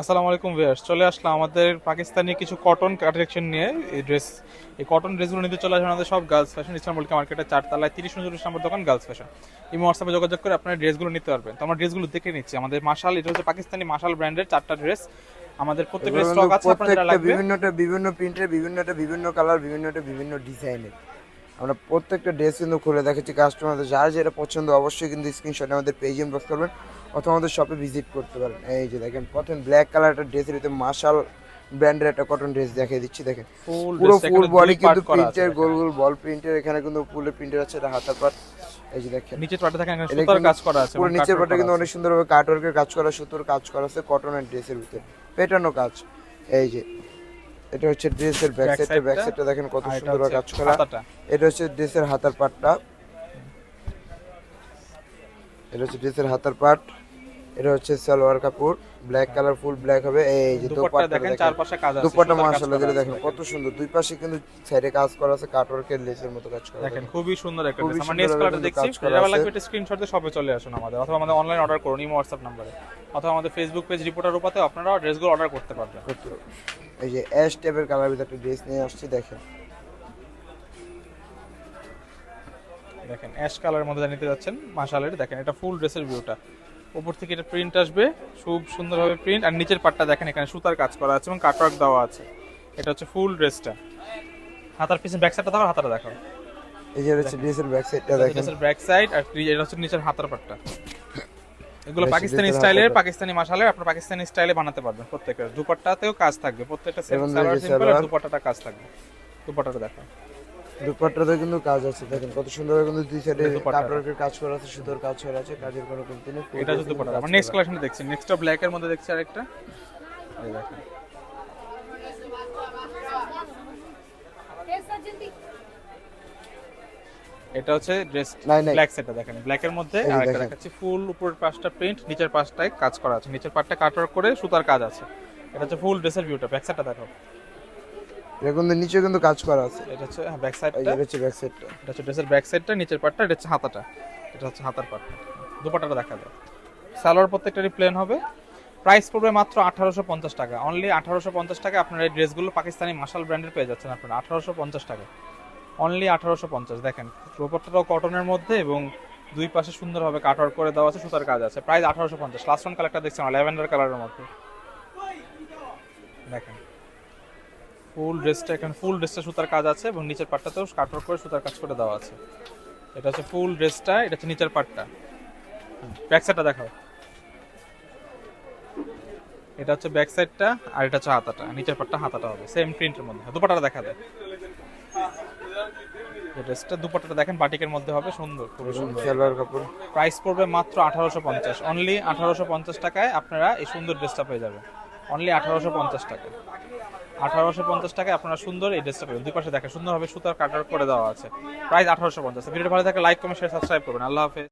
আসসালামু আলাইকুম ভিউয়ার্স চলে আসলাম আমাদের পাকিস্তানি কিছু কটন কালেকশন নিয়ে। এই ড্রেস এই কটন ড্রেসগুলো নিতে চলে আসবে আমাদের সব গার্লস ফ্যাশন ইসলাম মল্লিকা মার্কেটের চারতলায় তিরিশ উনচল্লিশ নম্বর দোকান গার্লস ফ্যাশন এই হোয়াটসঅ্যাপে যোগাযোগ করে আপনার ড্রেসগুলো নিতে পারবেন। তো আমরা ড্রেসগুলো দেখে নিচ্ছি। আমাদের মাশাল এটা হচ্ছে পাকিস্তানি মাশাল ব্র্যান্ডের চারটা ড্রেস আমাদের প্রত্যেকটা স্টক আছে প্রত্যেকটা লাগবে। বিভিন্নটা বিভিন্ন প্রিন্টের বিভিন্নটা বিভিন্ন কালার বিভিন্নটা বিভিন্ন ডিজাইনের আমরা প্রত্যেকটা ড্রেস কিন্তু খুলে দেখাচ্ছি কাস্টমারদের যার যেটা পছন্দ অবশ্যই কিন্তু স্ক্রিনশটে আমাদের পেজ ইনবক্স করবেন। অথবা আমাদের শপে ভিজিট করতে পারেন। এই যে দেখেন প্রথম ব্ল্যাক কালার একটা ড্রেসের ভিতরে মার্শাল ব্র্যান্ডের একটা কটন ড্রেস দেখিয়ে দিচ্ছি দেখেন। পুরো ফুল বডি কিন্তু প্রিন্টের গোল গোল বল প্রিন্টের এখানে কিন্তু ফুলের প্রিন্টের আছে এটা হাতার পাট এই যে দেখেন। নিচের পাটে দেখেন সুতার কাজ করা আছে পুরো নিচের পাটে কিন্তু অনেক সুন্দরভাবে কাটওয়ার্কের কাজ করা সুতোর কাজ করা আছে কটনের ড্রেসের ভিতরে। পেটানো কাজ। এই যে এটা হচ্ছে ড্রেসের ব্যাক সাইডটা ব্যাক সাইডটা দেখেন কত আর এটা সুন্দর কাজ করা। এটা হচ্ছে ড্রেসের হাতার পাটটা এটা হচ্ছে ড্রেসের হাতার পাট এটা হচ্ছে সালোয়ার কাপড় ব্ল্যাক কালার ফুল ব্ল্যাক হবে। এই যে দুপাট্টা দেখেন চারপাশে কাজ আছে দুপাট্টা মাশাআল্লাহ দেখেন কত সুন্দর। দুই পাশে কিন্তু সাইডে কাজ করা আছে কাটওয়ার্কের লেসের মতো কাজ করা দেখেন খুবই সুন্দর একটা ড্রেস আমরা নেক্সট কালারটা দেখছি। আছে। লাগবে একটা স্ক্রিনশট দিয়ে শপে চলে আসুন আমাদের অথবা আমাদের অনলাইন অর্ডার করুন ইমো হোয়াটসঅ্যাপ নাম্বারে অথবা আমাদের ফেসবুক পেজ রিপোর্টার রূপাতে আপনারা ড্রেসগুলো অর্ডার করতে পারবেন। এই যে অ্যাশ টাইপের কালার ভিতরে একটা ড্রেস নিয়ে আসছি দেখেন। দেখেন অ্যাশ কালারের মধ্যে নিতে যাচ্ছেন মাশালের দেখেন এটা ফুল ড্রেসের ভিউটা উপর থেকে এটা প্রিন্ট আসবে খুব সুন্দরভাবে প্রিন্ট আর নিচের পাটটা দেখেন এখানে সুতার কাজ করা আছে এবং কাটওয়ার্ক দেওয়া আছে। এটা হচ্ছে ফুল ড্রেসটা হাতার পিছনে ব্যাক সাইডটা দেখাও হাতাটা দেখাও। এই যে হচ্ছে ড্রেসের ব্যাক সাইডটা দেখেন। ড্রেসের ব্যাক সাইড আর এটা হচ্ছে নিচের হাতার পাটটা এগুলো পাকিস্তানি স্টাইলের পাকিস্তানি মাশালের আপনার পাকিস্তানি স্টাইলে বানাতে পারবেন প্রত্যেকটা। দুপাট্টাতেও কাজ থাকবে প্রত্যেকটা সালোয়ার সিম্পল আর দুপাট্টাটা কাজ থাকবে। দুপাট্টাটা দেখো দুপাট্টাতে কিন্তু কাজ আছে। দেখেন কত সুন্দর কিন্তু দুই সাইডে কাজ করা আছে সুতোর কাজ করা আছে কাজের কোনো কমতি নেই এটা হচ্ছে দুপাট্টা। আমরা নেক্সট কালেকশন দেখছি। নেক্সটটা ব্ল্যাক এর মধ্যে দেখছি আরেকটা। এই দেখেন। এটা হচ্ছে ড্রেস। ব্ল্যাক সেটটা দেখেন। ব্ল্যাক এর মধ্যে আরেকটা দেখাচ্ছি। ফুল উপরের পাশটা প্রিন্ট নিচের পাশটায় কাজ করা আছে। নিচের পাটটা কাটওয়ার্ক করে সুতার কাজ আছে। এটা হচ্ছে ফুল ড্রেসের ভিউটা ব্যাক সাইডটা দেখো এটা কিন্তু নিচে কিন্তু কাজ করা আছে। এটা হচ্ছে ব্যাক সাইডটা এটা হচ্ছে ব্যাক সাইডটা এটা হচ্ছে ড্রেসের ব্যাক সাইডটা নিচের পাটটা এটা হচ্ছে হাতাটা। এটা হচ্ছে হাতার পাটটা দুপাট্টাটা দেখা যায়। সালোয়ার প্রত্যেকটারই প্লেন হবে। প্রাইস পড়বে মাত্র আঠারোশো পঞ্চাশ টাকা। অনলি আঠারোশো পঞ্চাশ টাকা আপনার এই ড্রেসগুলো পাকিস্তানি ব্র্যান্ডের পেয়ে যাচ্ছেন আপনারা। আঠারোশো পঞ্চাশ টাকা। অনলি আঠারোশো পঞ্চাশ। দেখেন কটনের মধ্যে এবং দুই পাশে সুন্দরভাবে কাটওয়ার্ক করে দেওয়া আছে সুতার কাজ আছে। প্রাইস আঠারোশো পঞ্চাশ। লাস্ট ওয়ান কালারটা দেখছেন ল্যাভেন্ডার কালারের মধ্যে। দেখেন। ফুল ড্রেসটা এখানে ফুল ড্রেসটা সুতার কাজ আছে এবং নিচের পাটটাতেও কাটওয়ার্ক করে সুতার কাজ করে দেওয়া আছে। এটা হচ্ছে ফুল ড্রেসটা এটা হচ্ছে নিচের পাটটা। ব্যাক সাইডটা দেখাও। এটা হচ্ছে ব্যাক সাইডটা আর এটা হচ্ছে হাতাটা নিচের পাটটা হাতাটা হবে সেম প্রিন্টের মধ্যে দুপাটাটা দেখা দেয়। ড্রেসটা দুপাটাটা দেখেন বাটিকের মধ্যে হবে সুন্দর খুবই সুন্দর। সালোয়ার কাপড়। প্রাইস পড়বে মাত্র আঠারোশো পঞ্চাশ। অনলি আঠারোশো পঞ্চাশ টাকায় আপনারা এই সুন্দর ড্রেসটা পেয়ে যাবেন। অনলি আঠারোশো পঞ্চাশ টাকা আঠারোশো পঞ্চাশ টাকায় আপনারা সুন্দর এই ড্রেসটা পাবেন। দুই পাশে দেখেন, সুন্দরভাবে সুতার কাটার করে দেওয়া আছে। প্রাইস আঠারোশো পঞ্চাশ। ভিডিও ভালো থাকে লাইক কমেন্ট শেয়ার সাবস্ক্রাইব করবেন। আল্লাহ হাফেজ।